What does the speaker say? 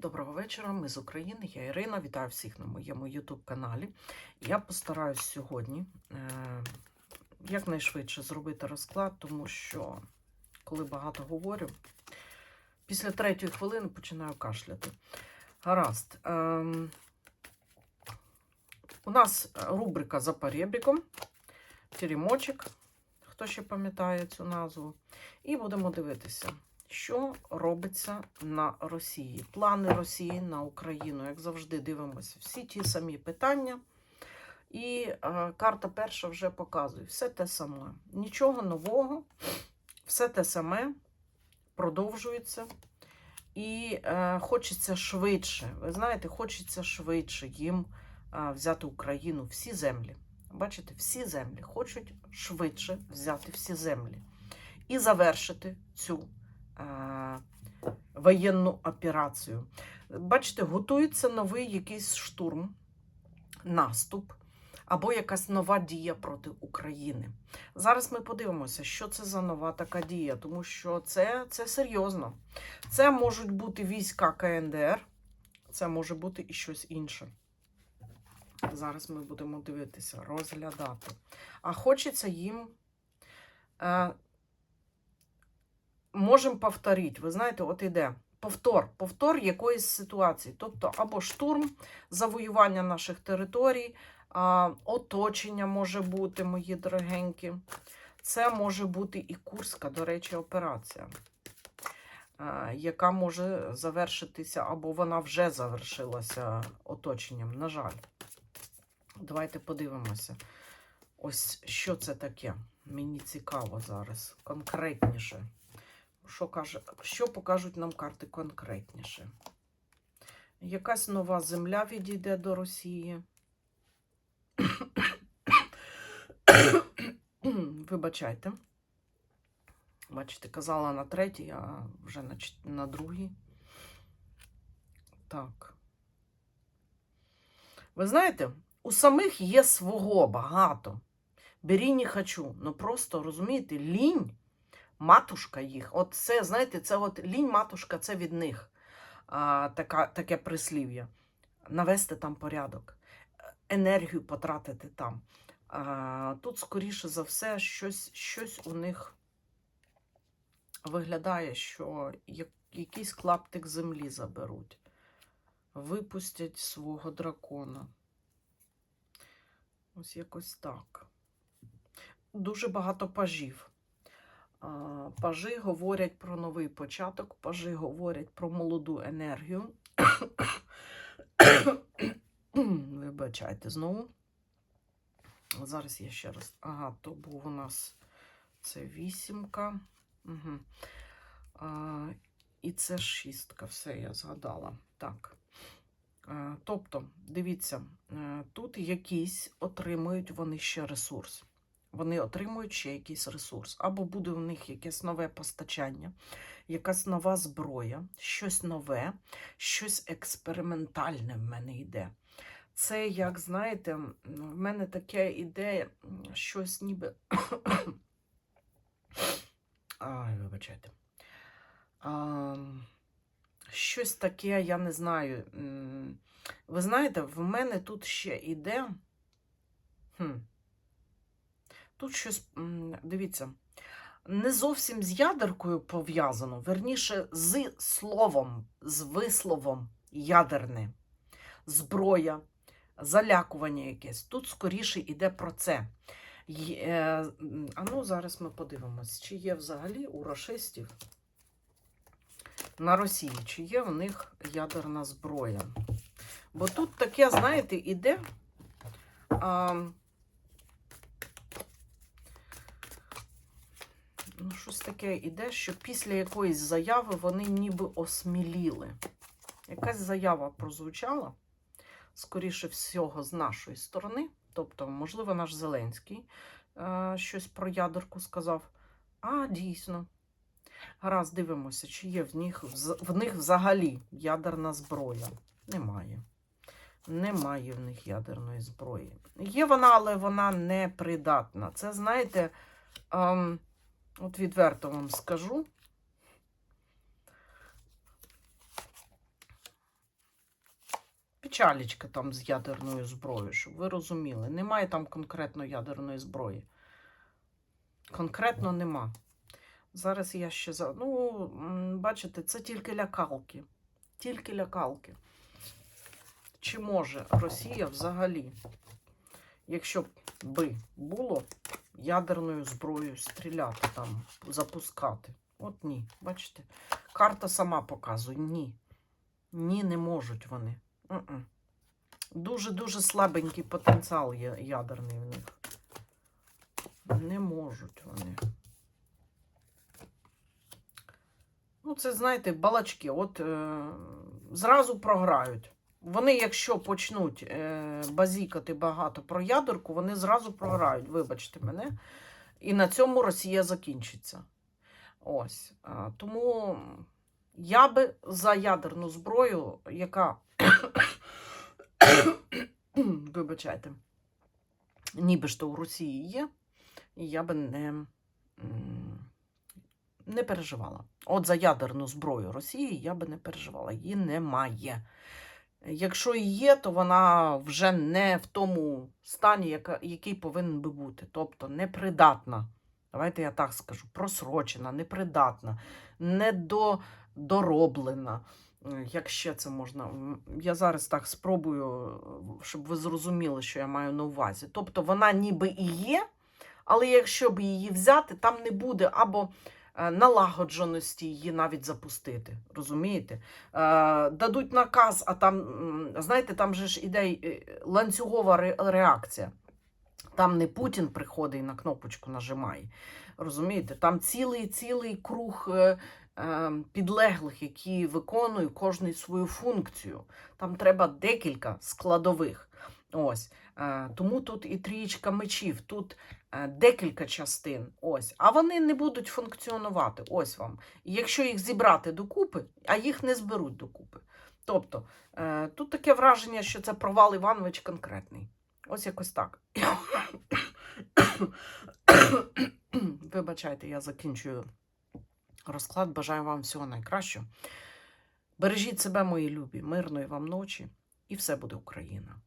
Доброго вечора, ми з України, я Ірина. Вітаю всіх на моєму YouTube каналі. Я постараюсь сьогодні е, якнайшвидше зробити розклад, тому що коли багато говорю, після третьої хвилини починаю кашляти. Гаразд. Е, у нас рубрика за перебігом, теремочок, хто ще пам'ятає цю назву. І будемо дивитися що робиться на Росії. Плани Росії на Україну, як завжди, дивимося всі ті самі питання. І е, карта перша вже показує все те саме. Нічого нового, все те саме продовжується. І е, хочеться швидше. Ви знаєте, хочеться швидше їм е, взяти Україну, всі землі. Бачите, всі землі хочуть швидше взяти всі землі і завершити цю воєнну операцію. Бачите, готується новий якийсь штурм, наступ або якась нова дія проти України. Зараз ми подивимося, що це за нова така дія, тому що це, це серйозно. Це можуть бути війська КНДР, це може бути і щось інше. Зараз ми будемо дивитися, розглядати. А хочеться їм. Можемо повторити. Ви знаєте, от іде повтор, повтор якоїсь ситуації. Тобто, або штурм, завоювання наших територій, оточення може бути, мої дорогенькі. Це може бути і Курська, до речі, операція, яка може завершитися, або вона вже завершилася оточенням, на жаль. Давайте подивимося. Ось що це таке. Мені цікаво зараз, конкретніше. Що, каже, що покажуть нам карти конкретніше? Якась нова земля відійде до Росії. Вибачайте. Бачите, казала на третій, а вже на, на другій. Так. Ви знаєте, у самих є свого багато. Бері не хочу. Ну просто розумієте, лінь матушка їх. От це, знаєте, це от лінь матушка, це від них а, така, таке прислів'я. Навести там порядок, енергію потратити там. А, тут, скоріше за все, щось, щось у них виглядає, що якийсь клаптик землі заберуть, випустять свого дракона. Ось якось так. Дуже багато пажів. Пажи говорять про новий початок, пажи говорять про молоду енергію. Вибачайте знову. Зараз я ще раз. Ага, то був у нас це вісімка. Угу. А, і це шістка. Все, я згадала. Так. А, тобто, дивіться, е, тут якісь отримують вони ще ресурс вони отримують ще якийсь ресурс. Або буде у них якесь нове постачання, якась нова зброя, щось нове, щось експериментальне в мене йде. Це, як знаєте, в мене таке ідея, щось ніби. Ай, вибачайте. А, щось таке, я не знаю. Ви знаєте, в мене тут ще іде. Хм. Тут щось, дивіться, не зовсім з ядеркою пов'язано, верніше з словом, з висловом ядерне, зброя, залякування якесь. Тут скоріше йде про це. Е, а ну, зараз ми подивимось, чи є взагалі у рашистів на Росії, чи є в них ядерна зброя. Бо тут таке, знаєте, іде. А, ну, щось таке іде, що після якоїсь заяви вони ніби осміліли. Якась заява прозвучала, скоріше всього, з нашої сторони. Тобто, можливо, наш Зеленський е, щось про ядерку сказав. А, дійсно. Гаразд, дивимося, чи є в них, в них взагалі ядерна зброя. Немає. Немає в них ядерної зброї. Є вона, але вона не придатна. Це, знаєте, ем, От відверто вам скажу. печалічка там з ядерною зброєю, щоб ви розуміли. Немає там конкретно ядерної зброї. Конкретно нема. Зараз я ще за. Ну, бачите, це тільки лякалки. Тільки лякалки. Чи може Росія взагалі, якщо би було ядерною зброєю стріляти там, запускати? От ні. Бачите? Карта сама показує ні. Ні, не можуть вони. Дуже-дуже слабенький потенціал ядерний в них. Не можуть вони. Ну, це, знаєте, балачки. От е, зразу програють. Вони, якщо почнуть е, базікати багато про ядерку, вони зразу програють, вибачте мене. І на цьому Росія закінчиться. Ось. Тому я би за ядерну зброю, яка, вибачайте, ніби ж то у Росії є, я би не, не переживала. От за ядерну зброю Росії я би не переживала. Її немає. Якщо і є, то вона вже не в тому стані, який повинен би бути. Тобто непридатна. Давайте я так скажу: просрочена, непридатна, недодороблена. Е, Як ще це можна? Я зараз так спробую, е, щоб ви зрозуміли, що я маю на увазі. Тобто вона ніби і є, але якщо б її взяти, там не буде або налагодженості її навіть запустити. Розумієте? Е, Дадуть наказ, а там, знаєте, там же ж іде е, ланцюгова реакція. Там не Путін приходить і на кнопочку нажимає. Розумієте? Там цілий цілий круг е, е, підлеглих, які виконують кожний свою функцію. Там треба декілька складових. Ось. Е, тому тут і трієчка мечів, тут е, декілька частин. Ось. А вони не будуть функціонувати. Ось вам. Якщо їх зібрати докупи, а їх не зберуть докупи. Тобто, е, тут таке враження, що це провал Іванович конкретний. Ось якось так. Вибачайте, я закінчую розклад. Бажаю вам всього найкращого. Бережіть себе, мої любі, мирної вам ночі, і все буде Україна.